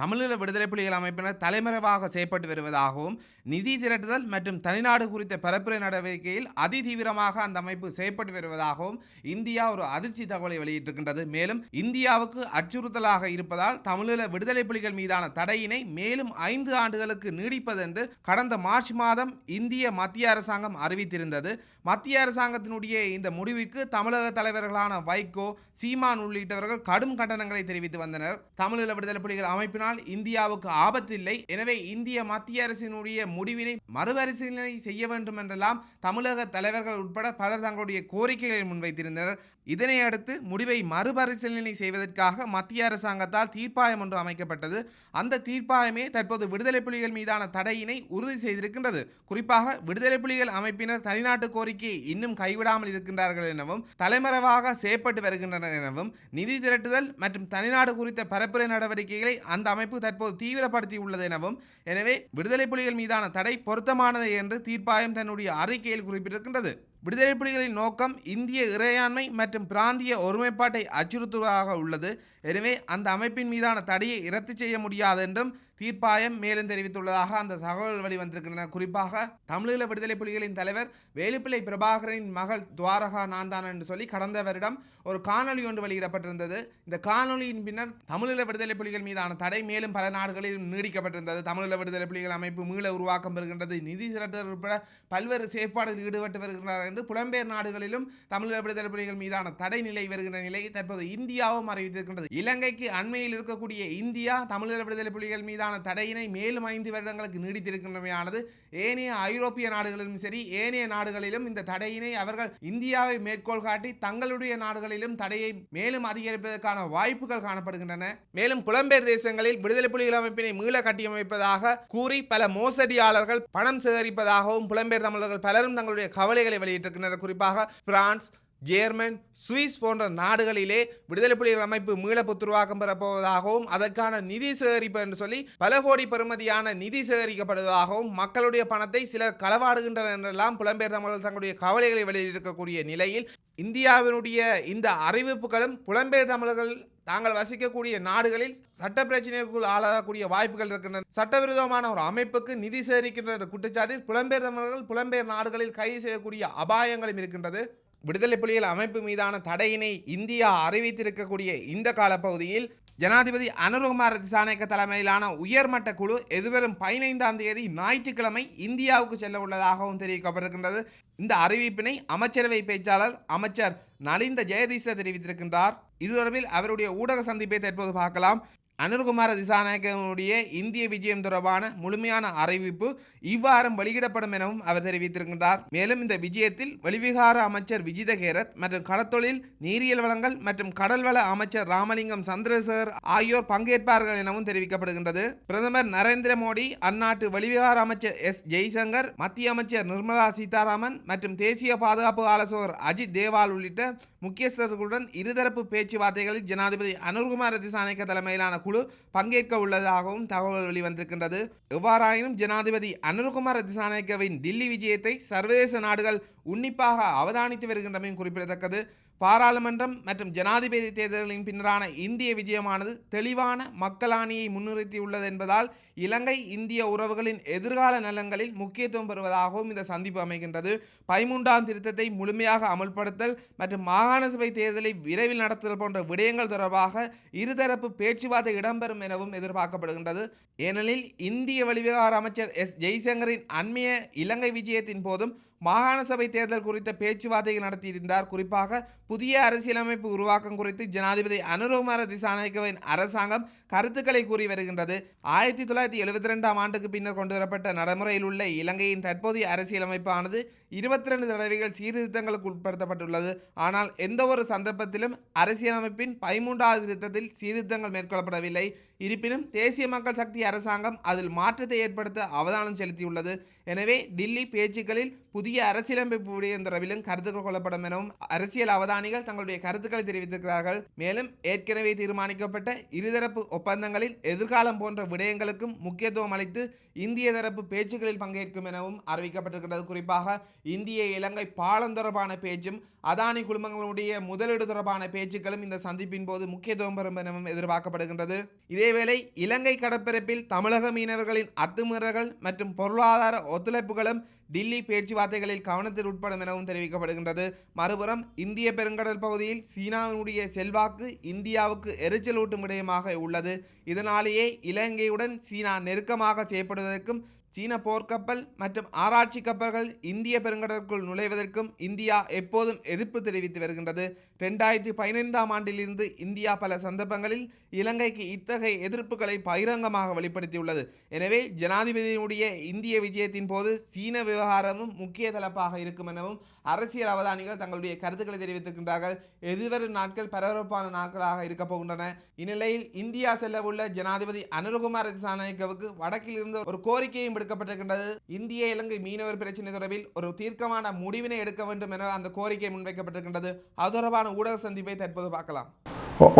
தமிழீழ விடுதலை புலிகள் அமைப்பினர் தலைமறைவாக செயற்பட்டு வருவதாகவும் நிதி திரட்டுதல் மற்றும் தனிநாடு குறித்த பரப்புரை நடவடிக்கையில் அதிதீவிரமாக அந்த அமைப்பு செயற்பட்டு வருவதாகவும் இந்தியா ஒரு அதிர்ச்சி தகவலை வெளியிட்டிருக்கின்றது. மேலும் இந்தியாவுக்கு அச்சுறுத்தலாக இருப்பதால் தமிழீழ விடுதலை புலிகள் மீதான தடையினை மேலும் ஐந்து ஆண்டுகளுக்கு நீடிப்பதென்று கடந்த மார்ச் மாதம் இந்திய மத்திய அரசாங்கம் அறிவித்திருந்தது. மத்திய அரசாங்கத்தினுடைய இந்த முடிவிற்கு தமிழக தலைவர்களான வைகோ சீமான் உள்ளிட்டவர்கள் கடும் கண்டனங்களை தெரிவித்து வந்தனர். தமிழீழ விடுதலை புலிகள் அமைப்பினால் இந்தியாவுக்கு ஆபத்தில்லை. எனவே இந்திய மத்திய அரசினுடைய முடிவினை மறுபரிசீலனை செய்ய வேண்டும் என்றெல்லாம் தமிழக தலைவர்கள் உட்பட பலர் தங்களுடைய கோரிக்கைகளை முன்வைத்திருந்தனர். இதனை அடுத்து முடிவை மறுபரிசீலனை செய்வதற்காக மத்திய அரசாங்கத்தால் தீர்ப்பாயம் ஒன்று அமைக்கப்பட்டது. அந்த தீர்ப்பாயமே தற்போது விடுதலை புலிகள் மீதான தடையினை உறுதி செய்திருக்கின்றது. குறிப்பாக விடுதலை புலிகள் அமைப்பினர் தனிநாட்டு கோரிக்கையை இன்னும் கைவிடாமல் இருக்கின்றார்கள் எனவும் தலைமறைவாக செயற்பட்டு வருகின்றனர் எனவும் நிதி திரட்டுதல் மற்றும் தனிநாடு குறித்த பரப்புரை நடவடிக்கைகளை அந்த அமைப்பு தற்போது தீவிரப்படுத்தி உள்ளது எனவும் எனவே விடுதலை புலிகள் மீதான தடை பொருத்தமானது என்று தீர்ப்பாயம் தன்னுடைய அறிக்கையில் குறிப்பிட்டிருக்கின்றது. விடுதலை புலிகளின் நோக்கம் இந்திய இறையாண்மை மற்றும் பிராந்திய ஒருமைப்பாட்டை அச்சுறுத்துவதாக உள்ளது. எனவே அந்த அமைப்பின் மீதான தடையை இரத்து செய்ய முடியாது என்றும் தீர்ப்பாயம் மேலும் தெரிவித்துள்ளதாக அந்த தகவல் வெளிவந்திருக்கின்றன. குறிப்பாக தமிழீழ விடுதலை புலிகளின் தலைவர் வேலுப்பிள்ளை பிரபாகரனின் மகள் துவாரகா நான்தான் என்று சொல்லி கடந்த வருடம் ஒரு காணொளி ஒன்று வெளியிடப்பட்டிருந்தது. இந்த காணொளியின் பின்னர் தமிழீழ விடுதலை புலிகள் மீதான தடை மேலும் பல நாடுகளிலும் நீடிக்கப்பட்டிருந்தது. தமிழீழ விடுதலை புலிகள் அமைப்பு மீள உருவாக்கம் பெறுகின்றது. நிதி திரட்டல் உட்பட பல்வேறு செயற்பாடுகளில் ஈடுபட்டு வருகின்றனர் என்று புலம்பெயர் நாடுகளிலும் தமிழீழ விடுதலை புலிகள் மீதான தடை நிலை வருகின்ற நிலை தற்போது இந்தியாவும் அறிவித்திருக்கின்றது. இலங்கைக்கு அண்மையில் இருக்கக்கூடிய இந்தியா தமிழீழ விடுதலை புலிகள் மீதான மீதான தடையினை மேலும் ஐந்து வருடங்களுக்கு நீடித்திருக்கின்றமையானது ஏனைய ஐரோப்பிய நாடுகளிலும் சரி ஏனைய நாடுகளிலும் இந்த தடையினை அவர்கள் இந்தியாவை மேற்கோள் காட்டி தங்களுடைய நாடுகளிலும் தடையை மேலும் அதிகரிப்பதற்கான வாய்ப்புகள் காணப்படுகின்றன. மேலும் புலம்பெயர் தேசங்களில் விடுதலை புலிகள் அமைப்பினை மீள கட்டியமைப்பதாக கூறி பல மோசடியாளர்கள் பணம் சேகரிப்பதாகவும் புலம்பெயர் தமிழர்கள் பலரும் தங்களுடைய கவலைகளை வெளியிட்டிருக்கின்றனர். குறிப்பாக பிரான்ஸ் ஜேர்மன் சுவிஸ் போன்ற நாடுகளிலே விடுதலை புலிகள் அமைப்பு மீள புத்துருவாக்கம் பெறப்போவதாகவும் அதற்கான நிதி சேகரிப்பு என்று சொல்லி பல கோடி பெறுமதியான நிதி சேகரிக்கப்படுவதாகவும் மக்களுடைய பணத்தை சிலர் களவாடுகின்றனர் என்றெல்லாம் புலம்பெயர் தமிழர்கள் தங்களுடைய கவலைகளை வெளியிட்டிருக்கக்கூடிய நிலையில் இந்தியாவினுடைய இந்த அறிவிப்புகளும் புலம்பெயர் தமிழர்கள் தாங்கள் வசிக்கக்கூடிய நாடுகளில் சட்ட பிரச்சனைக்குள் ஆளாகக்கூடிய வாய்ப்புகள் இருக்கின்றன. சட்டவிரோதமான ஒரு அமைப்புக்கு நிதி சேகரிக்கின்ற குற்றச்சாட்டில் புலம்பெயர் தமிழர்கள் புலம்பெயர் நாடுகளில் கைது செய்யக்கூடிய அபாயங்களும் இருக்கின்றது. விடுதலை புலிகள் அமைப்பு மீதான தடையினை இந்தியா அறிவித்திருக்கக்கூடிய இந்த காலப்பகுதியில் ஜனாதிபதி அனுரகுமார் திசாநாயக்க தலைமையிலான உயர்மட்ட குழு எதிர்வரும் பதினைந்தாம் தேதி ஞாயிற்றுக்கிழமை இந்தியாவுக்கு செல்ல உள்ளதாகவும் தெரிவிக்கப்பட்டிருக்கின்றது. இந்த அறிவிப்பினை அமைச்சரவை பேச்சாளர் அமைச்சர் நலிந்த ஜெயதீச தெரிவித்திருக்கின்றார். இது தொடர்பில் அவருடைய ஊடக சந்திப்பை தற்போது பார்க்கலாம். அனுர்குமார திசாநாயக்கனுடைய இந்திய விஜயம் தொடர்பான முழுமையான அறிவிப்பு இவ்வாரம் வெளியிடப்படும் எனவும் அவர் தெரிவித்திருக்கின்றார். மேலும் இந்த விஜயத்தில் வெளிவிகார அமைச்சர் விஜித கேரத் மற்றும் கடத்தொழில் நீரியல் வளங்கள் மற்றும் கடல்வள அமைச்சர் ராமலிங்கம் சந்திரசேகர் ஆகியோர் பங்கேற்பார்கள் எனவும் தெரிவிக்கப்படுகின்றது. பிரதமர் நரேந்திர மோடி அந்நாட்டு வெளிவிகார அமைச்சர் எஸ். ஜெய்சங்கர் மத்திய அமைச்சர் நிர்மலா சீதாராமன் மற்றும் தேசிய பாதுகாப்பு ஆலோசகர் அஜித் தேவால் உள்ளிட்ட முக்கியஸ்தர்களுடன் இருதரப்பு பேச்சுவார்த்தைகளில் ஜனாதிபதி அனுர்குமார் திசாநாயக்க தலைமையிலான குழு பங்கேற்க உள்ளதாகவும் தகவல் வெளிவந்திருக்கின்றது. எவ்வாறாயினும் ஜனாதிபதி அனுர்குமார் திசாநாயக்கவின் டில்லி விஜயத்தை சர்வதேச நாடுகள் உன்னிப்பாக அவதானித்து வருகின்றமையும் குறிப்பிடத்தக்கது. பாராளுமன்றம் மற்றும் ஜனாதிபதி தேர்தல்களின் பின்னரான இந்திய விஜயமானது தெளிவான மக்களாணியை முன்னிறுத்தியுள்ளது என்பதால் இலங்கை இந்திய உறவுகளின் எதிர்கால நலன்களில் முக்கியத்துவம் பெறுவதாகவும் இந்த சந்திப்பு அமைகின்றது. பதிமூன்றாம் திருத்தத்தை முழுமையாக அமல்படுத்தல் மற்றும் மாகாண சபை தேர்தலை விரைவில் நடத்துதல் போன்ற விடயங்கள் தொடர்பாக இருதரப்பு பேச்சுவார்த்தை இடம்பெறும் எனவும் எதிர்பார்க்கப்படுகின்றது. ஏனெனில் இந்திய வெளிவிவகார அமைச்சர் எஸ். ஜெய்சங்கரின் அண்மைய இலங்கை விஜயத்தின் போதும் மாகாண சபை தேர்தல் குறித்த பேச்சுவார்த்தைகள் நடத்தியிருந்தார். குறிப்பாக புதிய அரசியலமைப்பு உருவாக்கம் குறித்து ஜனாதிபதி அனுரகுமார திசாநாயக்கவின் அரசாங்கம் கருத்துக்களை கூறி வருகின்றது. ஆயிரத்தி தொள்ளாயிரத்தி எழுபத்தி ரெண்டாம் ஆண்டுக்கு பின்னர் கொண்டுவரப்பட்ட நடைமுறையில் உள்ள இலங்கையின் தற்போதைய அரசியலமைப்பானது இருபத்தி ரெண்டு தடவைகள் சீர்திருத்தங்களுக்கு உட்படுத்தப்பட்டுள்ளது. ஆனால் எந்த ஒரு சந்தர்ப்பத்திலும் அரசியலமைப்பின் பதிமூன்றாவது திருத்தத்தில் சீர்திருத்தங்கள் மேற்கொள்ளப்படவில்லை. இருப்பினும் தேசிய மக்கள் சக்தி அரசாங்கம் அதில் மாற்றத்தை ஏற்படுத்த அவதானம் செலுத்தியுள்ளது. எனவே டில்லி பேச்சுக்களில் புதிய அரசியலமைப்பு விடயம் தொடர்பிலும் கருத்துக்கள் கொள்ளப்படும் எனவும் அரசியல் அவதானிகள் தங்களுடைய கருத்துக்களை தெரிவித்திருக்கிறார்கள். மேலும் ஏற்கனவே தீர்மானிக்கப்பட்ட இருதரப்பு ஒப்பந்தங்களில் எதிர்காலம் போன்ற விடயங்களுக்கும் முக்கியத்துவம் அளித்து இந்திய தரப்பு பேச்சுக்களில் பங்கேற்கும் எனவும் அறிவிக்கப்பட்டிருக்கிறது. குறிப்பாக இந்திய இலங்கை பாலம் தொடர்பான பேச்சும் அதானி குழுமங்களுடைய முதலீடு தொடர்பான பேச்சுக்களும் இந்த சந்திப்பின் போது முக்கியத்துவம் பெறும் எனவும் எதிர்பார்க்கப்படுகின்றது. இதேவேளை இலங்கை கடற்பரப்பில் தமிழக மீனவர்களின் அத்துமீறல்கள் மற்றும் பொருளாதார ஒத்துழைப்புகளும் டில்லி பேச்சுவார்த்தைகளில் கவனத்தில் உட்படும் எனவும் தெரிவிக்கப்படுகின்றது. மறுபுறம் இந்திய பெருங்கடல் பகுதியில் சீனாவினுடைய செல்வாக்கு இந்தியாவுக்கு எரிச்சலூட்டும் விடயமாக உள்ளது. இதனாலேயே இலங்கையுடன் சீனா நெருக்கமாக செயற்படுவதற்கும் சீன போர்க்கப்பல் மற்றும் ஆராய்ச்சி கப்பல்கள் இந்திய பெருங்கடலுக்குள் நுழைவதற்கும் இந்தியா எப்போதும் எதிர்ப்பு தெரிவித்து வருகின்றது. ரெண்டாயிரத்தி பதினைந்தாம் ஆண்டிலிருந்து இந்தியா பல சந்தர்ப்பங்களில் இலங்கைக்கு இத்தகைய எதிர்ப்புகளை பகிரங்கமாக வெளிப்படுத்தியுள்ளது. எனவே ஜனாதிபதியினுடைய இந்திய விஜயத்தின் போது சீன விவகாரமும் முக்கிய தளப்பாக இருக்கும் எனவும் அரசியல் அவதானிகள் தங்களுடைய கருத்துக்களை தெரிவித்திருக்கின்றார்கள். எதிர்வரும் நாட்கள் பரபரப்பான நாட்களாக இருக்கப் போகின்றன. இந்நிலையில் இந்தியா செல்லவுள்ள ஜனாதிபதி அனுரகுமார திசாநாயக்கவுக்கு வடக்கில் இருந்த ஒரு கோரிக்கையும் விடுக்கப்பட்டிருக்கின்றது இந்திய இலங்கை மீனவர் பிரச்சினை தொடர்பில் ஒரு தீர்க்கமான முடிவினை எடுக்க வேண்டும் என அந்த கோரிக்கை முன்வைக்கப்பட்டிருக்கின்றது. அது தொடர்பான ஊடக சந்திப்பை தற்போது பார்க்கலாம்.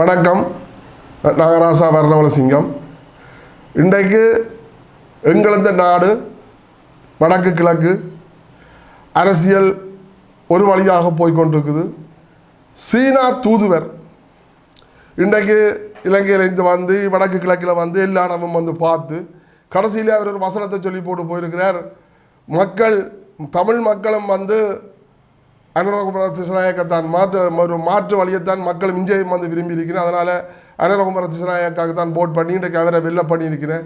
வணக்கம். நாகராசா வர்ணவலசிங்கம். இன்றைக்கு எங்களது நாடு வடக்கு கிழக்கு அரசியல் ஒரு வழியாக போய்கொண்டிருக்குது. சீனா தூதுவர் இன்றைக்கு இலங்கையில் இருந்து வந்து வடக்கு கிழக்கில் வந்து எல்லா இடமும் வந்து பார்த்து கடைசியில் அவர் ஒரு வசனத்தை சொல்லி போட்டு போயிருக்கிறார். மக்கள் தமிழ் மக்களும் வந்து அனுரகுமர திசநாயக்கத்தான் மாற்று ஒரு மாற்று வழியைத்தான் மக்கள் இஞ்சையும் வந்து விரும்பி இருக்கிறேன் அதனால் அனுரகுமர திசநாயக்காக தான் போட் பண்ணி இன்றைக்கு அவரை வெளில பண்ணியிருக்கிறேன்.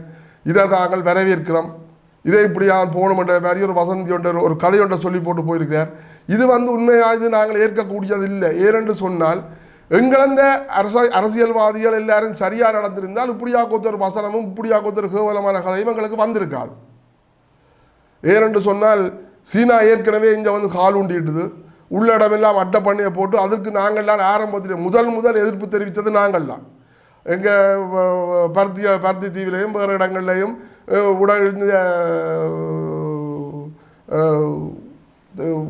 இதை தாங்கள் வரவேற்கிறோம். இதை இப்படியா போகணுமென்ற மாதிரி ஒரு வசந்தி ஒன்று ஒரு கதை ஒன்றை சொல்லி போட்டு போயிருக்கிறார். இது வந்து உண்மையாக இது நாங்கள் ஏற்கக்கூடியது இல்லை. ஏனென்று சொன்னால் எங்கிழந்த அரச அரசியல்வாதிகள் எல்லாரும் சரியாக நடந்திருந்தால் இப்படியா ஒரு வசனமும் இப்படியா ஒரு கேவலமான கதையும் எங்களுக்கு வந்திருக்காது. ஏனென்று சொன்னால் சீனா ஏற்கனவே இங்கே வந்து கால் உண்டிட்டுது உள்ளிடமெல்லாம் அட்டப்பண்ணியை போட்டு அதுக்கு நாங்கள்லாம் ஆரம்பத்தில் முதல் முதல் எதிர்ப்பு தெரிவித்தது நாங்கள்லாம் எங்கள் பருத்தி பருத்தி தீவிலையும் வேறு இடங்கள்லையும் அஹ், உடல் இந்த,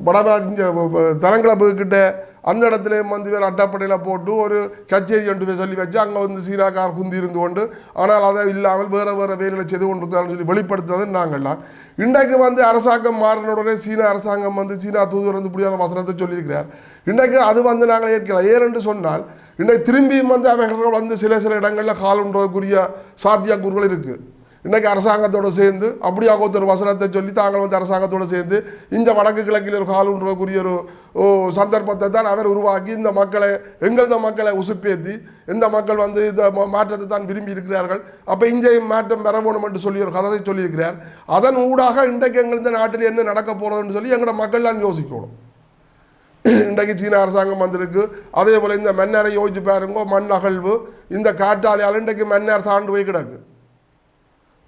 வடநாட்டு தரங்கிழப்பு கிட்ட அந்த இடத்துலையும் வந்து வேறு அட்டப்படையில் போட்டு ஒரு கச்சேரி கொண்டு போய் சொல்லி வச்சு அங்கே வந்து சீராக்கார் குந்தி இருந்து கொண்டு ஆனால் அதை இல்லாமல் வேறு வேறு வேலையில் செய்து கொண்டிருந்தாலும் சொல்லி வெளிப்படுத்துறது நாங்கள்லாம் இன்றைக்கு வந்து அரசாங்கம் மாறின உடனே சீனா அரசாங்கம் வந்து சீனா தூதுவர் வந்து இப்படியான வசனத்தை சொல்லியிருக்கிறார். இன்றைக்கு அது வந்து நாங்கள் ஏற்கலாம் ஏனென்று சொன்னால் இன்றைக்கு திரும்பியும் வந்து அவர்கள் வந்து சில சில இடங்களில் காலுன்றதுக்குரிய சாத்தியக்கூறுகள் இருக்குது இன்றைக்கு அரசாங்கத்தோடு சேர்ந்து அப்படியாக ஒரு வசனத்தை சொல்லி தாங்கள் வந்து அரசாங்கத்தோடு சேர்ந்து இந்த வடக்கு கிழக்கில் ஒரு காலுன்றக்கூடிய ஒரு சந்தர்ப்பத்தை தான் அவர் உருவாக்கி இந்த மக்களை எங்களது மக்களை உசுப்பேத்தி இந்த மக்கள் வந்து இந்த மாற்றத்தை தான் விரும்பி இருக்கிறார்கள். அப்போ இங்கே மாற்றம் பெற வேணும் என்று சொல்லி ஒரு கதை சொல்லியிருக்கிறார். அதன் ஊடாக இன்றைக்கு எங்கள் இந்த நாட்டில் என்ன நடக்க போகிறதுன்னு சொல்லி எங்களோட மக்கள்லாம் யோசிக்கணும். இன்றைக்கு சீன அரசாங்கம் வந்திருக்கு. அதே போல் இந்த மன்னரை யோசிச்சு பாருங்க மண் அகழ்வு இந்த காற்றாலையால் இன்றைக்கு மன்னர் தாண்டு போய் கிடக்கு.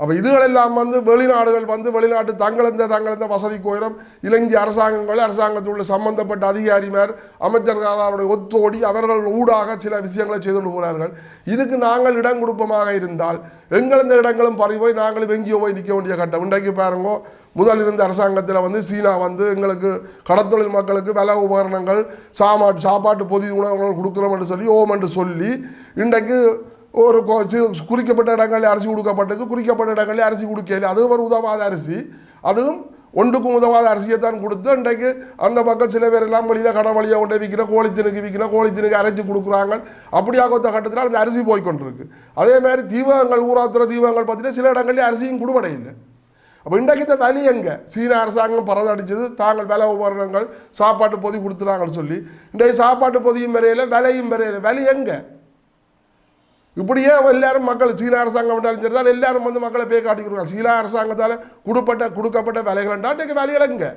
அப்போ இதுகளெல்லாம் வந்து வெளிநாடுகள் வந்து வெளிநாட்டு தங்களந்த தங்களந்த வசதி கோயிலும் இலங்கை அரசாங்கங்கள் அரசாங்கத்தில் உள்ள சம்பந்தப்பட்ட அதிகாரிமார் அமைச்சர்களாருடைய ஒத்தோடி அவர்கள் ஊடாக சில விஷயங்களை செய்து கொண்டு போகிறார்கள் இதுக்கு நாங்கள் இடம் கொடுப்பமாக இருந்தால் எங்களந்த இடங்களும் பறி போய் நாங்களும் எங்கேயோ போய் நிற்க வேண்டிய கட்டம். இன்றைக்கு பாருங்க முதல் இருந்த அரசாங்கத்தில் வந்து சீனா வந்து எங்களுக்கு கடத்தொழில் மக்களுக்கு விலை உபகரணங்கள் சாமா சாப்பாட்டு பொதி உணவுகள் கொடுக்குறோம் என்று சொல்லி ஓம் என்று சொல்லி இன்றைக்கு ஒரு கொ- குறிக்கப்பட்ட இடங்களில் அரிசி கொடுக்கப்பட்டது குறிக்கப்பட்ட இடங்களில் அரிசி கொடுக்கல அது ஒரு உதவாத அரிசி. அதுவும் ஒன்றுக்கும் உதவாத அரிசியை தான் கொடுத்து இன்றைக்கு அந்த மக்கள் சில பேர் எல்லாம் வழியில் கடை வழியாக கொண்டு விற்கிற கோழித்தினுக்கு விற்கிற கோழித்தினுக்கு அரைச்சி கொடுக்குறாங்க. அப்படியாக ஒத்த கட்டத்தில் அந்த அரிசி போய் கொண்டிருக்கு அதே மாதிரி தீபகங்கள் ஊராத்துற தீபங்கள் பார்த்தீங்கன்னா சில இடங்களில் அரிசியும் கொடுபடையில்லை. அப்போ இன்றைக்கு இந்த வழி எங்கே? சீன அரசாங்கம் பறந்தடிச்சது தாங்கள் விலை உபகரணங்கள் சாப்பாட்டு பொதி கொடுத்துறாங்கன்னு சொல்லி. இன்றைக்கு சாப்பாட்டு பொதியும் வரையில விலையும் வரையில. வழி எங்கே? இப்படியே எல்லாரும் மக்கள் சீன அரசாங்கம் என்றால் சரி தான் எல்லாரும் வந்து மக்களை போய் காட்டிக்கிறாங்க சீன அரசாங்கத்தால் கொடுப்பட்ட கொடுக்கப்பட்ட விலைகள் இன்றைக்கு விலைகள்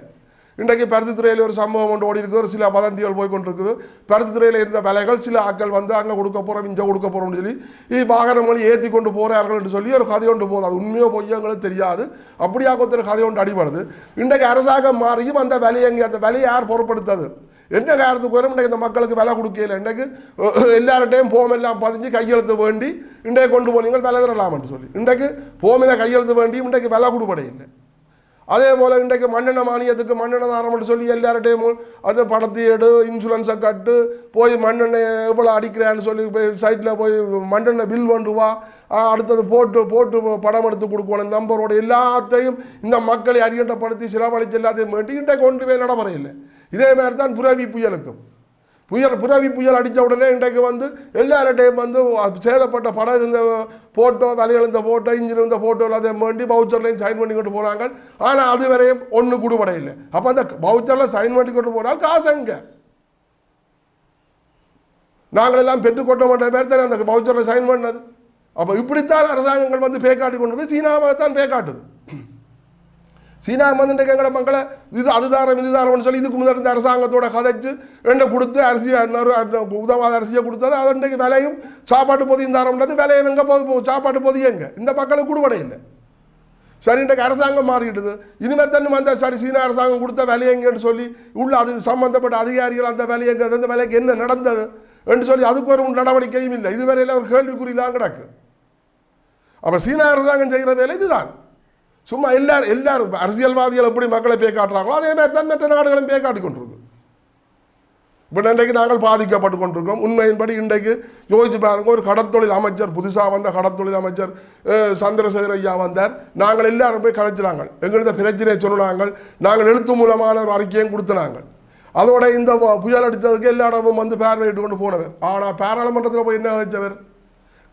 இன்றைக்கு பருத்தித்துறையில் ஒரு சம்பவம் ஒன்று ஓடி இருக்குது. ஒரு சில வதந்திகள் போய் கொண்டிருக்குது பருத்தித்துறையில் இருந்த விலைகள் சில ஆட்கள் வந்து அங்கே கொடுக்க போகிறோம் இங்கே கொடுக்க போகிறோம்னு சொல்லி இ வாகனங்களை ஏற்றி கொண்டு போகிறார்கள் என்று சொல்லி ஒரு கதை ஒன்று போகுது. அது உண்மையோ பொய்யங்களுக்கு தெரியாது. அப்படியாக ஒருத்தர் கதை ஒன்று அடிபடுது. இன்றைக்கு அரசாங்கம் மாறியும் அந்த விலையை எங்கே அந்த விலையை யார் பொருட்படுத்தாது? என்ன காரணத்துக்கு வரும் இன்றைக்கு இந்த மக்களுக்கு விலை கொடுக்கல இன்றைக்கு அஹ், எல்லார்ட்டையும் போமெல்லாம் பதிஞ்சு கையெழுத்து வேண்டி இன்றைக்கு கொண்டு போனீங்க விலை தரலாம்னு சொல்லி இன்றைக்கு போமில கையெழுத்து வேண்டி இன்றைக்கு விலை கொடுப்படை இல்லை அதே போல் இன்றைக்கு மண்ணெண்ண மானியத்துக்கு மண்ணெண்ண தாரம்னு சொல்லி எல்லார்ட்டையும் அது படத்தை எடு இன்சூரன்ஸை கட்டு போய் மண்ணெண்ணெய் எவ்வளோ அடிக்கிறான்னு சொல்லி போய் சைட்டில் போய் மண்ணெண்ணெய் பில் கொண்டு வா ஆ, அடுத்தது போட்டு போட்டு படம் எடுத்து கொடுக்கணும் நம்பரோட எல்லாத்தையும் இந்த மக்களை அறியண்டப்படுத்தி சிலவழிச்சு எல்லாத்தையும் வேண்டி இன்றைக்கு கொண்டு போய் நடைமுறையில் இதே மாதிரி தான் புரவி புயலுக்கும். புயல் புரவி புயல் அடித்த உடனே இன்றைக்கு வந்து எல்லார்டையும் வந்து சேதப்பட்ட படம் இந்த ஃபோட்டோ விலையில் ஃபோட்டோ இன்ஜின் இருந்த ஃபோட்டோ எல்லாத்தையும் வேண்டி பவுச்சர்லையும் சைன் பண்ணி கொண்டு போகிறாங்க ஆனால் அது வரையும் ஒன்று கூடுபட இல்லை அப்போ அந்த பவுச்சரில் சைன் பண்ணி கொண்டு போனால் காசு எங்கே? நாங்கள் எல்லாம் பெற்றுக்கொட்ட மாட்ட பேர் தானே அந்த பவுச்சரில் சைன் பண்ணது. அப்போ இப்படித்தான் அரசாங்கங்கள் வந்து பேக்காட்டி கொண்டு வந்து சீனாவை தான் பேக்காட்டுது. சீனா வந்துட்டு எங்கட மக்களை இது அதுதாரம் இதுதாரம்னு சொல்லி இதுக்கு முதல் இருந்த அரசாங்கத்தோட கதைச்சு ரெண்டை கொடுத்து அரிசி உதவாத அரிசியை கொடுத்தது. அது இன்றைக்கு விலையும் சாப்பாட்டு பொதியும் தாரம்ன்றது. விலையும் எங்கே போகுது சாப்பாட்டு பொதியும் எங்கே? இந்த மக்களுக்கு கூடுபடை இல்லை. சரி இன்றைக்கு அரசாங்கம் மாறிடுது இனிமேல் தண்ணி வந்தால் சரி சீனா அரசாங்கம் கொடுத்த விலையங்கன்னு சொல்லி உள்ள அது சம்மந்தப்பட்ட அதிகாரிகள் அந்த விலையங்க அந்த விலைக்கு என்ன நடந்தது என்று சொல்லி அதுக்கு ஒரு நடவடிக்கையும் இல்லை. இதுவரையில் ஒரு கேள்விக்குறிதான் கிடக்கு. அப்போ சீனா அரசாங்கம் செய்கிற வேலை இதுதான். சும்மா எல்லாரும் எல்லாரும் அரசியல்வாதிகள் எப்படி மக்களை பே காட்டுறாங்களோ அதே மாதிரி தான் மற்ற நாடுகளும் பே காட்டி கொண்டிருக்கு இப்போ இன்றைக்கு நாங்கள் பாதிக்கப்பட்டு கொண்டிருக்கோம் உண்மையின்படி இன்றைக்கு யோசிச்சு பாருங்க ஒரு கடத்தொழில் அமைச்சர் புதுசாக வந்த கடத்தொழில் அமைச்சர் சந்திரசேகர் ஐயா வந்தார். நாங்கள் எல்லாரும் போய் கதைச்சினாங்க எங்களுக்கு பிரச்சனையை சொன்னாங்க. நாங்கள் எழுத்து மூலமான ஒரு அறிக்கையும் கொடுத்தனாங்க. அதோட இந்த புயல் அடித்ததுக்கு எல்லா இடமும் வந்து பார்வையிட்டு கொண்டு போனவர். ஆனால் பாராளுமன்றத்தில் போய் என்ன வச்சவர்?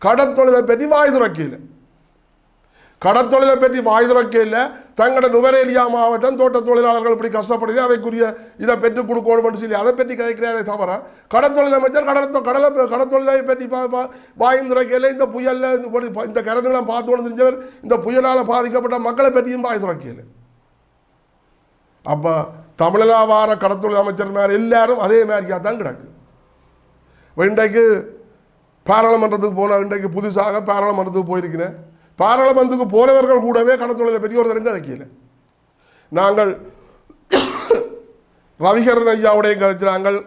கடத்தொழிலை பற்றி வாய் துறக்கையில். கடத்தொழிலை பற்றி வாய் இல்லை. தங்களோட நுவரேலியா மாவட்டம் தோட்ட தொழிலாளர்கள் இப்படி கஷ்டப்படுது. அவைக்குரிய இதை பெற்றுக் கொடுக்கணும்னு சொல்லி அதை பற்றி கதைக்கிறாரே தவிர கடத்தொழில் அமைச்சர் கடல் கடலை கடத்தொழிலை பற்றி பா- பா- வாயும் இந்த புயலில் இந்த பொடி- இந்த கரண்டுலாம் பார்த்தோன்னு தெரிஞ்சவர் இந்த புயலால் பாதிக்கப்பட்ட மக்களை பற்றியும் வாய் துறக்கையில் அப்போ தமிழலா வார கடத்தொழில் அமைச்சர் மேலே எல்லாரும் அதே மாதிரியாக தான் கிடக்கு. இன்றைக்கு பாராளுமன்றத்துக்கு போன இன்றைக்கு புதுசாக பாராளுமன்றத்துக்கு போயிருக்கிறேன். பாராளுமன்றத்துக்கு போனவர்கள் கூடவே கடத்தொழில பெரியோர் தெரிஞ்சு தரங்க வைக்கல நாங்கள் ரவிகரன் ஐயாவுடைய கதைச்சு நாங்கள்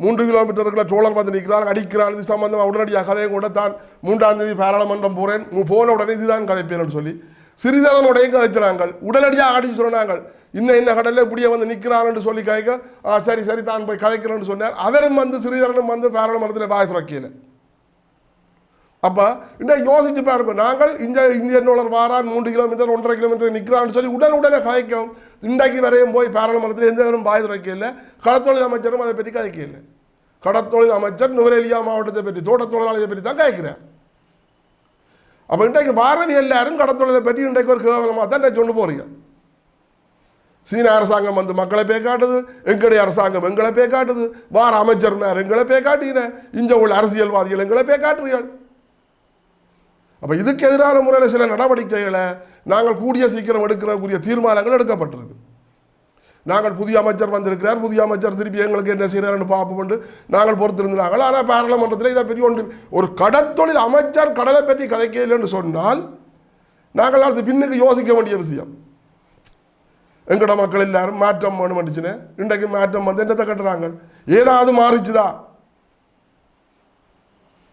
மூன்று கிலோமீட்டருக்குள்ள சோழர் வந்து நிற்கிறார் அடிக்கிறார் இது சம்பந்தமாக உடனடியாக கதையை கூட தான் மூன்றாம் தேதி பாராளுமன்றம் போகிறேன் போன உடனே இதுதான் கதைப்பேன்னு சொல்லி சிறிதரனுடைய கதைச்சினாங்க உடனடியாக ஆடி சொன்னாங்க இன்னும் என்ன கடலில் இப்படியே வந்து நிற்கிறான்னு சொல்லி கதைக்க "ஆ, சரி சரி தான் போய் கதைக்கிறேன்னு சொன்னார். அவரும் வந்து சிறிதரனும் வந்து பாராளுமன்றத்தில் பாய துறக்கையில் அப்போ இந்த யோசிச்சு பாருங்க நாங்கள் இந்த இந்தியன் டாலர் வாரான் மூன்று கிலோமீட்டர் ஒன்றரை கிலோமீட்டர் நிற்கிறான்னு சொல்லி உடனே உடனே கதைக்கும் இன்றைக்கு வரையும் போய் பாராளுமன்றத்தில் எந்த வரும் பாய் இல்லை கடத்தொழில் அமைச்சரும் அதை பற்றி கதைக்கல கடத்தொழில் அமைச்சர் நுவரேலியா மாவட்டத்தை பற்றி தோட்டத் தொழிலாளியை பற்றி தான் கதைக்கிறார் அப்போ இன்றைக்கு வாரம் எல்லாரும் கடத்தொழிலை பற்றி இன்றைக்கு ஒரு கேவலமாக தான் இன்றைக்கு கொண்டு போகிறீங்க சீன அரசாங்கம் வந்து மக்களை பே காட்டுது எங்களுடைய அரசாங்கம் எங்களை பே காட்டுது வார அமைச்சர்னார் எங்களை பே காட்டுகிறேன் இங்கே உள்ள அரசியல்வாதிகள் எங்களை பே காட்டுறீர்கள் அப்போ இதுக்கு எதிரான முறையில் சில நடவடிக்கைகளை நாங்கள் கூடிய சீக்கிரம் எடுக்கிறக்கூடிய தீர்மானங்கள் எடுக்கப்பட்டிருக்கு. நாங்கள் புதிய அமைச்சர் வந்திருக்கிறார் புதிய அமைச்சர் திருப்பி எங்களுக்கு என்ன செய்கிறார்னு பார்ப்போம் நாங்கள் பொறுத்திருந்தாங்க ஆனால் பாராளுமன்றத்தில் இதை பெரிய ஒன்று ஒரு கடத்தொழில் அமைச்சர் கடலை பற்றி கதைக்கலைன்னு சொன்னால் நாங்கள் அடுத்து பின்னுக்கு யோசிக்க வேண்டிய விஷயம். எங்கட மக்கள் எல்லாரும் மாற்றம் வேணுமெண்டுச்சுன்னு இன்றைக்கு மாற்றம் வந்து என்னத்தை கட்டுறாங்க? ஏதாவது மாறிச்சுதா?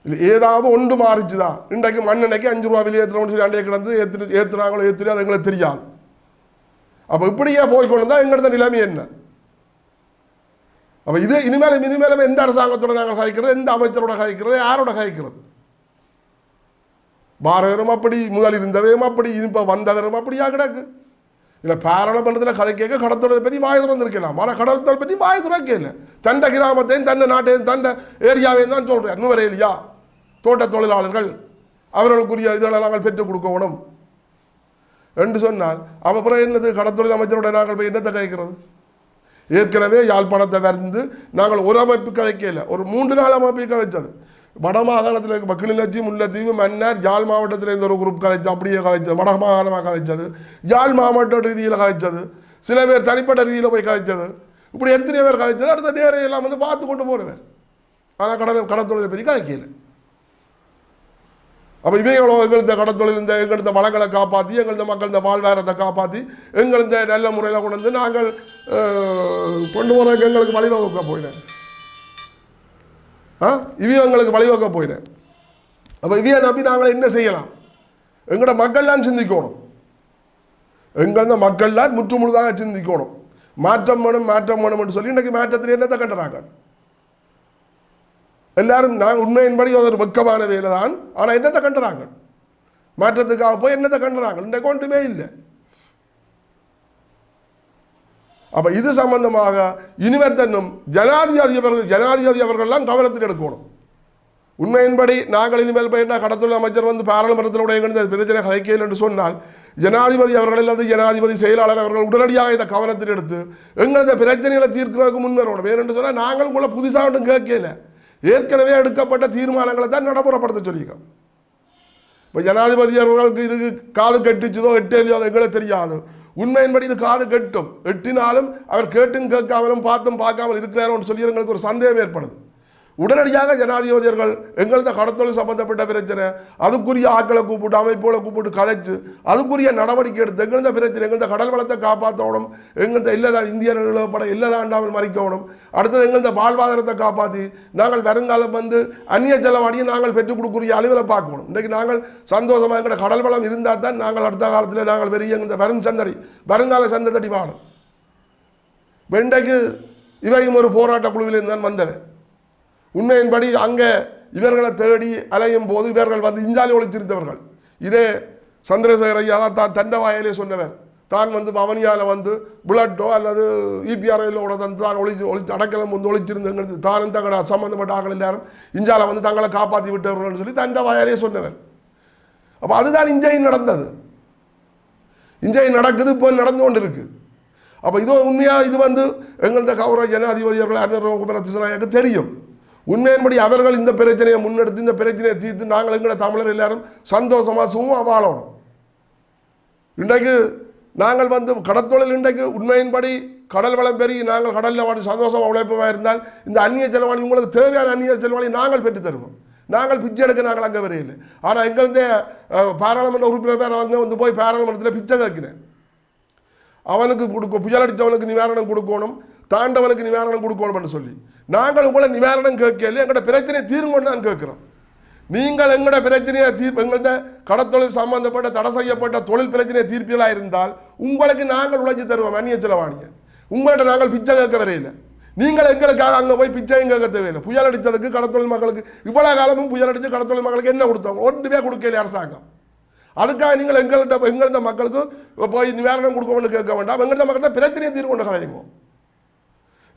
இல்லை ஏதாவது ஒன்று மாறிச்சுதா இன்றைக்கு மண்ணெண்ணைக்கு அஞ்சு ரூபா வெளியேற்றுறோம்னு சொல்லி அண்டையை கிடந்து ஏற்று ஏற்றுறாங்களோ ஏற்றுலையோ அது எங்களுக்கு தெரியாது அப்போ இப்படியே போய் கொண்டு தான் எங்களோட நிலைமை என்ன அப்போ இது இனிமேல் இனிமேலும் எந்த அரசாங்கத்தோட நாங்கள் கதைக்கிறது எந்த அமைச்சரோட கதைக்கிறது யாரோட கதைக்கிறது பாரதரும் அப்படி முதல் இருந்தவரும் அப்படி இப்போ வந்தவரும் அப்படியா கிடக்கு இல்லை பாராளுமன்றத்தில் கதை கேட்க கடத்தொழில் பற்றி வாய் திறந்திருக்கலாம் ஆனால் கடத்தொழில் பற்றி வாய் திறக்கல தண்ட கிராமத்தையும் தண்ட நாட்டையும் தண்ட ஏரியாவையும் தான் சொல்கிறேன் இன்னும் வரையிலையா தோட்ட தொழிலாளர்கள் அவர்களுக்குரிய இதெல்லாம் நாங்கள் பெற்றுக் கொடுக்கணும் என்று சொன்னால் அப்புறம் என்னது? கடத்தொழில் அமைச்சரோட நாங்கள் போய் என்னத்தை கலைக்கிறது ஏற்கனவே யாழ்ப்பாணத்தை வரைந்து நாங்கள் ஒரு அமைப்பு கதைக்கல ஒரு மூன்று நாள் அமைப்பு கதைச்சது வட மாகாணத்தில் இருக்க கிளிநொச்சி முல்லைத்தீவு மன்னார் யாழ் மாவட்டத்தில் இருந்த ஒரு குரூப் கதைச்சு அப்படியே கதைச்சது வட மாகாணமாக கதைச்சது யாழ் மாவட்ட ரீதியில் கதைச்சது சில பேர் தனிப்பட்ட ரீதியில் போய் கதைச்சது இப்படி எத்தனை பேர் கதைச்சது அடுத்த நேரம் எல்லாம் வந்து பார்த்து கொண்டு போகிறவர் ஆனால் கடல் கடத்தொழிலை பற்றி கதைக்கலை அப்போ இவைகளோ எங்களது கடத்தொழில் இந்த எங்களது வளங்களை காப்பாற்றி எங்களது மக்கள் இந்த வாழ்வாரத்தை காப்பாற்றி எங்கள் இந்த நல்ல முறையில் கொண்டு வந்து நாங்கள் கொண்டு போகிறதுக்கு எங்களுக்கு வழிவகுக்க போயினேன் ஆ? இவையும் எங்களுக்கு வழிவகுக்க போயினேன் அப்போ இவையை நம்பி நாங்கள் என்ன செய்யலாம்? எங்களோட மக்கள்லாம் சிந்திக்கணும். எங்களது மக்கள்லாம் முற்று முழுதாக சிந்திக்கணும். மாற்றம் வேணும் மாற்றம் வேணும்னு சொல்லி இன்றைக்கு மாற்றத்தில் என்னத்தை கண்டுறாங்க? எல்லாரும் நான் உண்மையின்படி அது ஒரு வெக்கமான வேலை தான் ஆனால் என்னத்தை கண்டுறாங்க? மாற்றத்துக்காக போய் என்னத்தை கண்டுறாங்க? இந்த கொண்டுமே இல்லை. அப்போ இது சம்பந்தமாக இனிமேத்தன்னும் ஜனாதிபதி அவர்கள் ஜனாதிபதி அவர்கள்லாம் கவனத்தில் எடுக்கணும். உண்மையின்படி நாங்கள் இனிமேல் போய் என்ன அமைச்சர் வந்து பாராளுமன்றத்தினுடைய எங்கிருந்த பிரச்சனை கலைக்கையில் என்று சொன்னால் ஜனாதிபதி அவர்கள் அல்லது ஜனாதிபதி செயலாளர் அவர்கள் உடனடியாக இதை கவனத்தில் எடுத்து எங்களது பிரச்சனைகளை தீர்க்கிறதுக்கு வேறு என்று சொன்னால் நாங்கள் உங்களை புதுசாக ஒன்றும் கேட்கல. ஏற்கனவே எடுக்கப்பட்ட தீர்மானங்களை தான் நடைமுறைப்படுத்த சொல்லியிருக்கோம் இப்போ ஜனாதிபதி அவர்களுக்கு இது காது கட்டுச்சதோ எட்டலையோ அது எங்களுக்கு தெரியாது. உண்மையின்படி இது காது கெட்டும். எட்டினாலும் அவர் கேட்டும் கேட்காமலும் பார்த்தும் பார்க்காமல் இருக்கிறாரோன்னு சொல்லி எங்களுக்கு ஒரு சந்தேகம் ஏற்படுது. உடனடியாக ஜனாதிபதியர்கள் எங்களது கடத்தொழில் சம்பந்தப்பட்ட பிரச்சனை அதுக்குரிய ஆட்களை கூப்பிட்டு அமைப்புகளை கூப்பிட்டு கதைச்சு அதுக்குரிய நடவடிக்கை எடுத்து எங்களது பிரச்சனை எங்களது கடல் வளத்தை காப்பாற்றணும் எங்களது இல்லதான் இந்திய நிலப்பட இல்லதாண்டாமல் மறைக்கணும். அடுத்தது எங்களது வாழ்வாதாரத்தை காப்பாற்றி நாங்கள் வருங்காலம் வந்து அந்நிய செலவாடியை நாங்கள் பெற்றுக் கொடுக்கக்கூடிய அளவில் பார்க்கணும். இன்றைக்கு நாங்கள் சந்தோஷமாக எங்களோட கடல் வளம் இருந்தால் தான் நாங்கள் அடுத்த காலத்தில் நாங்கள் பெரிய எங்களது வரும் சந்தடி வருங்கால சந்தடி வாழும். வெண்டைக்கு இவையும் ஒரு போராட்ட குழுவில் இருந்தான் வந்தவன் உண்மையின்படி அங்கே இவர்களை தேடி அலையும் போது இவர்கள் வந்து இஞ்சாலி ஒழித்திருந்தவர்கள் இதே சந்திரசேகர் ஐயா தான் தண்ட வாயிலே சொன்னவர். தான் வந்து பவனியால் வந்து புல்லட்டோ அல்லது இபிஆர்ஐலோட தந்து தான் ஒழிச்சு ஒளி அடக்கலம் வந்து ஒழிச்சிருந்தங்கிறது தானும் தங்களோட சம்மந்தப்பட்ட ஆக்கள் எல்லாரும் இஞ்சால வந்து தங்களை காப்பாற்றி விட்டவர்கள்னு சொல்லி தண்ட வாயாலே சொன்னவர். அப்போ அதுதான் இஞ்சையில் நடந்தது. இஞ்சையும் நடக்குது இப்போ நடந்து கொண்டு இருக்கு அப்போ இது உண்மையாக இது வந்து எங்களது கௌரவ ஜனாதிபதி அவர்கள் அருண் குமரத்திசனாயக்கு தெரியும். உண்மையின்படி அவர்கள் இந்த பிரச்சனையை முன்னெடுத்து இந்த பிரச்சனையை தீர்த்து நாங்கள் எங்களோட தமிழர் எல்லாரும் சந்தோஷமாக சும்மா வாழணும். இன்றைக்கு நாங்கள் வந்து கடத்தொழில் இன்றைக்கு உண்மையின்படி கடல் வளம் பெருகி நாங்கள் கடலில் வாடி சந்தோஷமாக உழைப்பமாக இருந்தால் இந்த அந்நிய செலவாணி உங்களுக்கு தேவையான அந்நிய செலவாணி நாங்கள் பெற்று தருவோம். நாங்கள் பிச்சை எடுக்க நாங்கள் அங்கே வரையில் ஆனால் எங்களுடைய பாராளுமன்ற உறுப்பினர் பேர் வந்து வந்து போய் பாராளுமன்றத்தில் பிச்சை கேட்கிறேன். அவனுக்கு கொடுக்க புயல் அடித்தவனுக்கு நிவாரணம் கொடுக்கணும். தாண்டவனுக்கு நிவாரணம் கொடுக்கணும்னு சொல்லி. நாங்கள் உங்களை நிவாரணம் கேட்கல எங்களோட பிரச்சனையை தீர்ங்கன்னு நான் கேட்குறோம். நீங்கள் எங்களோட பிரச்சனையை தீர்ப்பு எங்களோட கடத்தொழில் சம்பந்தப்பட்ட தடை செய்யப்பட்ட தொழில் பிரச்சனையை தீர்ப்பீர்களாக இருந்தால் உங்களுக்கு நாங்கள் உழைச்சி தருவோம் அந்நிய செலவாணிய. உங்கள்கிட்ட நாங்கள் பிச்சை கேட்க வரையில. நீங்கள் எங்களுக்காக அங்கே போய் பிச்சையும் கேட்க தேவையில்லை. புயல் அடித்ததுக்கு கடத்தொழில் மக்களுக்கு இவ்வளோ காலமும் புயல் அடித்து கடத்தொழில் மக்களுக்கு என்ன கொடுத்தோம்? ஒன்றுமே கொடுக்கல அரசாங்கம். அதுக்காக நீங்கள் எங்கள்கிட்ட எங்கள்கிட்ட மக்களுக்கு போய் நிவாரணம் கொடுக்கணும்னு கேட்க வேண்டாம். எங்கள்கிட்ட மக்கள்கிட்ட பிரச்சனையை தீர்வு கொண்டு கதையுங்கோ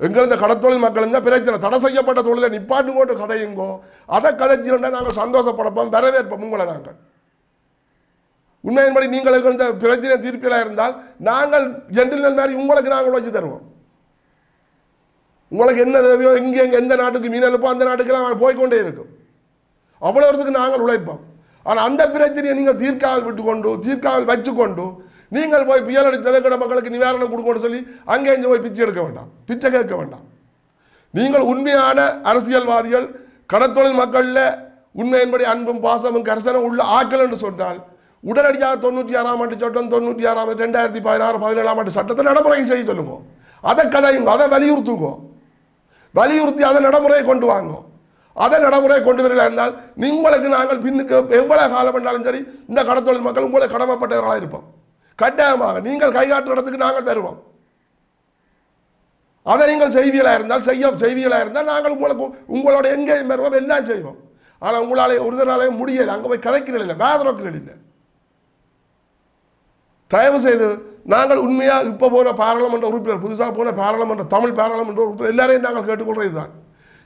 எங்கிருந்த கடத்தொழில் மக்கள் இருந்தால் பிரச்சனை. தடை செய்யப்பட்ட தொழிலை நிப்பாட்டும் கொண்டு கதையுங்கோ. அதை கதைச்சிருந்தா நாங்கள் சந்தோஷப்படப்போம் வரவேற்போம் உங்களை நாங்கள். உண்மையின்படி நீங்கள் எங்கள்கிட்ட பிரச்சனை தீர்ப்பிலாக இருந்தால் நாங்கள் ஜென்டில்மேன் மாதிரி உங்களுக்கு நாங்கள் வச்சு தருவோம். உங்களுக்கு என்ன தேவையோ எங்கே எங்கே எந்த நாட்டுக்கு மீன் அனுப்போ அந்த நாட்டுக்கெல்லாம் போய்கொண்டே இருக்கும். அவ்வளோத்துக்கு நாங்கள் உழைப்போம். ஆனால் அந்த பிரச்சனையை நீங்கள் தீர்க்காமல் விட்டுக்கொண்டு தீர்க்காமல் வச்சுக்கொண்டு நீங்கள் போய் புயல் அடித்த மக்களுக்கு நிவாரணம் கொடுக்கணும்னு சொல்லி அங்கே இங்கே போய் பிச்சை எடுக்க வேண்டாம். பிச்சை கேட்க வேண்டாம். நீங்கள் உண்மையான அரசியல்வாதிகள் கடத்தொழில் மக்களில் உண்மையின்படி அன்பும் பாசமும் கரிசனம் உள்ள ஆக்கல் என்று சொன்னால் உடனடியாக தொண்ணூற்றி ஆறாம் ஆண்டு சட்டம் தொண்ணூற்றி ஆறாம் ஆண்டு ரெண்டாயிரத்தி பதினாறு பதினேழாம் ஆண்டு சட்டத்தை நடைமுறை செய்ய சொல்லுங்க அதை கதையுங்க அதை வலியுறுத்துங்க. வலியுறுத்தி அதை நடைமுறையை கொண்டு வாங்க. அதை நடைமுறை கொண்டு வரல இருந்தால் உங்களுக்கு நாங்கள் பின்னுக்கு எவ்வளவு காலம் பண்ணாலும் சரி இந்த கடத்தொழில் மக்கள் உங்களை கடமைப்பட்டவர்களாக இருப்போம். கட்டாயமாக நீங்கள் கைகாட்டு இடத்துக்கு நாங்கள் தருவோம் அதை நீங்கள் செய்வியலாக இருந்தால் செய்ய செய்வியலாக இருந்தால் நாங்கள் உங்களுக்கு உங்களோட எங்கேயும் வருவோம் எல்லாம் செய்வோம். ஆனால் உங்களாலே ஒருதனாலே முடியலை. அங்கே போய் கதைக்கிறீர்கள் இல்லை வேதனோக்கிறீர்கள் இல்லை. தயவு செய்து நாங்கள் உண்மையாக இப்போ போன பாராளுமன்ற உறுப்பினர் புதுசாக போன பாராளுமன்ற தமிழ் பாராளுமன்ற உறுப்பினர் எல்லாரையும் நாங்கள் கேட்டுக்கொள்வது தான்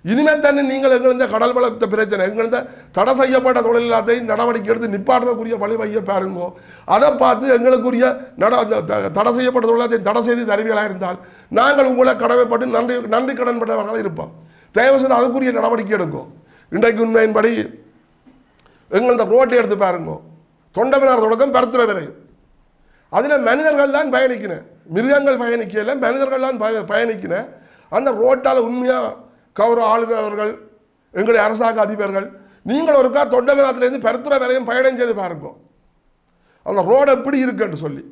இனிமேல் தானே நீங்கள் எங்கிருந்த கடல் வளர்த்த பிரச்சனை எங்கிருந்த தடை செய்யப்பட்ட தொழில் எல்லாத்தையும் நடவடிக்கை எடுத்து நிப்பாட்டக்கூடிய வழி பாருங்கோ. அதை பார்த்து எங்களுக்குரிய நட அந்த த- தடை செய்யப்பட்ட தொழிலாத்தையும் தடை செய்து தருவியலாக இருந்தால் நாங்கள் உங்களை கடமைப்பட்டு நன்றி நன்றி கடன்பட்டவர்களாக இருப்போம். தயவு செய்து அதுக்குரிய நடவடிக்கை எடுக்கும் இன்றைக்கு உண்மையின்படி எங்களது ரோட்டை எடுத்து பாருங்க. தொண்டமினார் தொடக்கம் பருத்துறை விரை. அதில் மனிதர்கள் தான் பயணிக்கினேன் மிருகங்கள் பயணிக்கல மனிதர்கள் தான் பய பயணிக்கினேன் அந்த ரோட்டால் உண்மையாக கௌரவ ஆளுநர் அவர்கள் எங்களுடைய அரசாங்க அதிபர்கள் நீங்கள் ஒருக்கா தொண்டமினாத்திலேருந்து பெருத்துறை வரையும் பயணம் செய்து பாருங்க. அந்த ரோடு எப்படி இருக்குன்னு சொல்லி.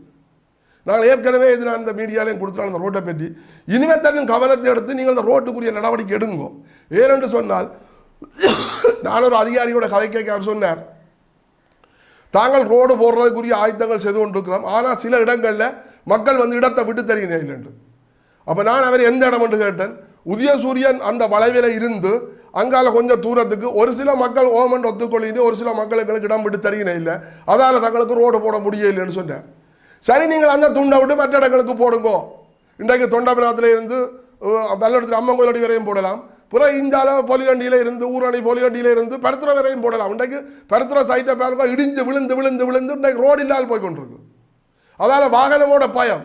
நாங்கள் ஏற்கனவே இது நான் இந்த மீடியாலையும் கொடுத்துருவோம் அந்த ரோட்டை பற்றி. இனிமேல் தன்னும் கவனத்தை எடுத்து நீங்கள் அந்த ரோட்டுக்குரிய நடவடிக்கை எடுங்கோ. ஏனென்று சொன்னால் நான் ஒரு அதிகாரியோட கதை கேட்க அவர் சொன்னார். தாங்கள் ரோடு போடுறதுக்குரிய ஆயுத்தங்கள் செய்து கொண்டிருக்கிறோம். ஆனால் சில இடங்களில் மக்கள் வந்து இடத்தை விட்டு தெரியினே என்று அப்போ நான் அவர் எந்த இடம் என்று கேட்டேன்? உதயசூரியன் அந்த வளைவில் இருந்து அங்கால கொஞ்சம் தூரத்துக்கு ஒரு சில மக்கள் ஓமன் ஒத்துக்கொள்ளிட்டு ஒரு சில மக்களுக்கு இடம் விட்டு தருகினே இல்லை. அதால் தங்களுக்கு ரோடு போட முடியலைன்னு சொன்னேன். சரி நீங்கள் அந்த துண்டை விட்டு மற்ற இடங்களுக்கு போடுங்கோ. இன்றைக்கு தொண்டபுரத்தில் இருந்து வெள்ளத்தில் அம்மன் கோயிலடி வரையும் போடலாம். புற இஞ்சால பொலிகண்டியில இருந்து ஊரணி பொலிகண்டியில இருந்து பருத்துறை வரையும் போடலாம். இன்றைக்கு பருத்துறை சைட்டை பாருங்க இடிஞ்சு விழுந்து விழுந்து விழுந்து இன்றைக்கு ரோடு இல்லாமல் போய் கொண்டிருக்கு. அதால வாகனமோட பயம்.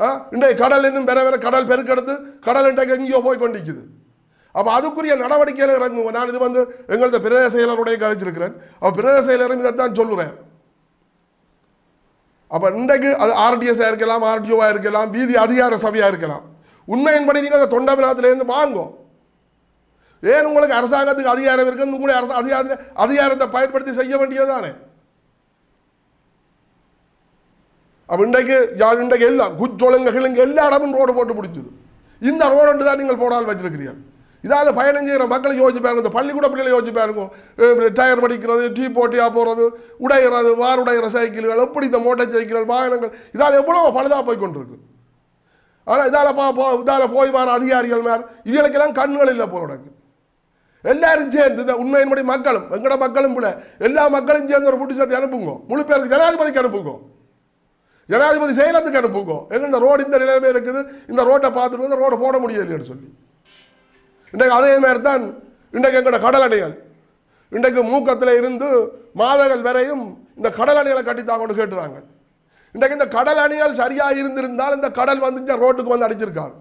ஆ? கடல் இன்னும் வேற வேற கடல் பெருக்கெடுத்து கடல் இன்றைக்கு எங்கேயோ போய் கொண்டிருக்குது. அப்போ அதுக்குரிய நடவடிக்கையில் இறங்குவோம். நான் இது வந்து எங்களது பிரதேச செயலருடைய கழிச்சிருக்கிறேன் அப்போ பிரதேச செயலரும் இதைத்தான் சொல்லுறேன் அப்போ இன்றைக்கு அது ஆர்டிஎஸ்ஸாக இருக்கலாம் ஆர்டிஓவாக இருக்கலாம் வீதி அதிகார சபையாக இருக்கலாம். உண்மையின்படி நீங்கள் அந்த தொண்டபிநாத்திலேருந்து வாங்கும் ஏன் உங்களுக்கு அரசாங்கத்துக்கு அதிகாரம் இருக்குன்னு உங்களுடைய அரசு அதிகார அதிகாரத்தை பயன்படுத்தி செய்ய வேண்டியது தானே அப்போ இன்றைக்கு இன்றைக்கு எல்லாம் குச்சோளங்க கிழங்கு எல்லா இடமும் ரோடு போட்டு முடிச்சுது இந்த ரோடு தான் நீங்கள் போடாமல் வச்சிருக்கிறீர்கள். இதால் பயணம் செய்கிற மக்களை யோசிச்சு பாருங்க இந்த பள்ளிக்கூட பிள்ளைகளை யோசிச்சு பாருங்க. டயர் படிக்கிறது டீ போட்டியாக போகிறது உடையிறது வார் உடையிற சைக்கிள்கள் எப்படி இந்த மோட்டார் சைக்கிள்கள் வாகனங்கள் இதால் எவ்வளோ பழுதாக போய் கொண்டிருக்கு. ஆனால் இதால் பா போ இதால் போய் வர அதிகாரிகள் மேர் இவங்களுக்கெல்லாம் கண்கள் இல்லை போல உனக்கு. எல்லாரும் சேர்ந்து இந்த உண்மையின்படி மக்களும் எங்கட மக்களும் கூட எல்லா மக்களும் சேர்ந்து ஒரு குட்டி சேர்த்து அனுப்புங்க. முழு பேருக்கு ஜனாதிபதிக்கு அனுப்புங்க. ஜனாதிபதி செயலத்துக்கு அனுப்புங்க. எங்க இந்த ரோடு இந்த நிலைமை இருக்குது. இந்த ரோட்டை பார்த்துட்டு வந்து ரோடை போட முடியலைன்னு சொல்லி. இன்றைக்கு அதே மாதிரி தான் இன்றைக்கு எங்களோட கடல் அணைகள். இன்றைக்கு மூக்கத்தில் இருந்து மாதங்கள் வரையும் இந்த கடல் அணிகளை கட்டித்தாங்கன்னு கேட்டுறாங்க. இன்றைக்கு இந்த கடல் அணிகள் சரியாக இருந்திருந்தால் இந்த கடல் வந்து இந்த ரோட்டுக்கு வந்து அடிச்சிருக்காரு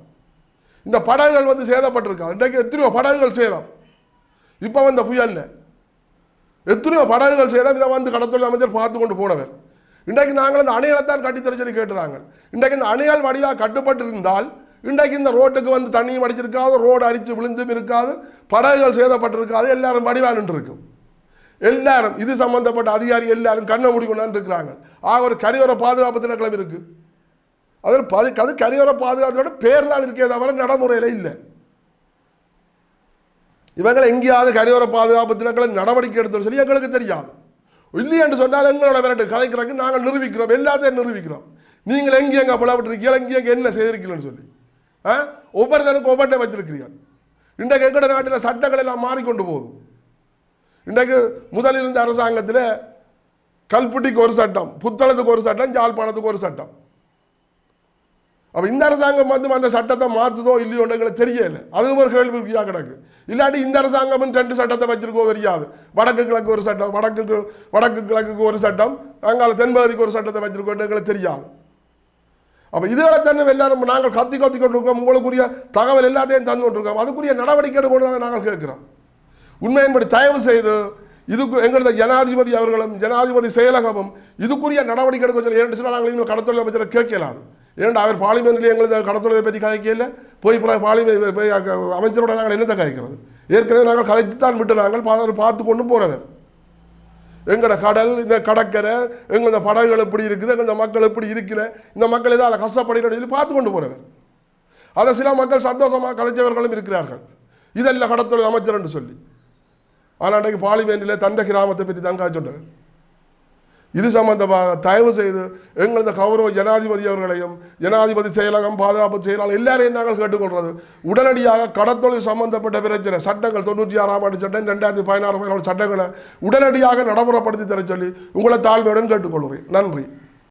இந்த படகுகள் வந்து சேதப்பட்டிருக்காது. இன்றைக்கு எத்தனையோ படகுகள் சேதம். இப்போ வந்த புயலில். எத்தனையோ படகுகள் சேதம். இதை வந்து கடத்தொழில் அமைச்சர் பார்த்து கொண்டு போனவர். இன்றைக்கு நாங்கள் இந்த அணைகளைத்தான் கட்டித்தர சொல்லி கேட்டுறாங்க. இன்றைக்கு இந்த அணைகள் வடிவாக கட்டுப்பட்டு இருந்தால் இன்றைக்கு இந்த ரோட்டுக்கு வந்து தண்ணியும் அடிச்சிருக்காது ரோடு அடித்து விழுந்தும் இருக்காது படகுகள் சேதப்பட்டிருக்காது எல்லாரும் வடிவாக நின்றுருக்கும். எல்லாரும் இது சம்பந்தப்பட்ட அதிகாரி எல்லாரும் கண்ணை மூடி இருக்கிறாங்க ஆக ஒரு கரையோர பாதுகாப்பு தினக்கிழமை இருக்குது அதில் பது அது கரையோர பாதுகாப்போட பேர் தான் இருக்கே தவிர நடைமுறையில் இல்லை. இவங்களை எங்கேயாவது கரையோர பாதுகாப்பு தினங்களை நடவடிக்கை எடுத்து சொல்லி எங்களுக்கு தெரியாது. இல்லை என்று சொன்னால் எங்களோட விரட்டு. கலைக்கிறதுக்கு நாங்கள் நிரூபிக்கிறோம். எல்லாத்தையும் நிரூபிக்கிறோம். நீங்கள் எங்கே எங்கே புலப்பட்டிருக்கீங்க? எங்கே எங்கே என்ன செய்திருக்கீங்கன்னு சொல்லி. ஆ? ஒவ்வொருத்தனுக்கு ஒவ்வொன்றை வச்சிருக்கிறீர்கள். இன்றைக்கு எங்கட நாட்டில் சட்டங்கள் எல்லாம் மாறிக்கொண்டு போகும் இன்றைக்கு முதலில் இருந்த அரசாங்கத்தில் கல்புட்டிக்கு ஒரு சட்டம் புத்தளத்துக்கு ஒரு சட்டம் ஜாழ்ப்பாணத்துக்கு ஒரு சட்டம். அப்போ இந்த அரசாங்கம் வந்து அந்த சட்டத்தை மாற்றுதோ இல்லையோ எங்களுக்கு தெரியல. அது ஒரு கேள்விக்குறியாக கிடக்கு. இல்லாட்டி இந்த அரசாங்கமும் ரெண்டு சட்டத்தை வச்சிருக்கோ தெரியாது. வடக்கு கிழக்கு ஒரு சட்டம் வடக்குக்கு வடக்கு கிழக்குக்கு ஒரு சட்டம் அங்கால தென்பகுதிக்கு ஒரு சட்டத்தை வச்சிருக்கோ எங்களுக்கு தெரியாது. அப்போ இதுகளை தானே எல்லாரும் நாங்கள் கத்தி கத்தி கொண்டிருக்கோம் உங்களுக்குரிய தகவல் எல்லாத்தையும் தந்து கொண்டிருக்கோம் அதுக்குரிய நடவடிக்கை எடுக்கணும் தான் நாங்கள் கேட்குறோம். உண்மையின்படி தயவு செய்து இதுக்கு எங்களது ஜனாதிபதி அவர்களும் ஜனாதிபதி செயலகமும் இதுக்குரிய நடவடிக்கை எடுக்க சொல்லி இரண்டு சில நாங்கள் இன்னும் கடத்தொழில் அமைச்சரை கேட்கலாது. ஏன்னா அவர் பார்லிமெண்ட்லேயே எங்களது கடத்துறதை பற்றி கதைக்கல. போய் பார்லிமெண்ட் போய் அமைச்சரோட நாங்கள் என்னத்தை கதைக்கிறது? ஏற்கனவே நாங்கள் கதைத்துத்தான் விட்டு நாங்கள் பா- பார்த்து கொண்டு போகிறவர் எங்களோட கடல் இந்த கடற்கரை எங்களோட படகுகள் எப்படி இருக்குது எங்களோட மக்கள் எப்படி இருக்கிற இந்த மக்கள் ஏதாவது கஷ்டப்படுகிறோம் சொல்லி பார்த்து கொண்டு போகிறவர் அதை சில மக்கள் சந்தோஷமாக கலைச்சவர்களும் இருக்கிறார்கள். இதெல்லாம் கடத்தொழில் அமைச்சர் என்று சொல்லி. ஆனால் அன்றைக்கு பார்லிமெண்ட்டில் தண்டை கிராமத்தை பற்றி தான் சொன்னார் இது சம்பந்தமாக தயவு செய்து எங்களது கௌரவ ஜனாதிபதி அவர்களையும் ஜனாதிபதி செயலகம் பாதுகாப்பு செயலாளர் எல்லாரையும் நாங்கள் கேட்டுக்கொள்வது உடனடியாக கடத்தொழில் சம்பந்தப்பட்ட பிரச்சனை சட்டங்கள் தொண்ணூற்றி ஆறாம் ஆண்டு சட்டம் ரெண்டாயிரத்தி பதினாறு பதினாலு சட்டங்களை உடனடியாக நடைமுறைப்படுத்தி தர சொல்லி உங்களை தாழ்மையுடன் கேட்டுக்கொள்கிறேன். நன்றி.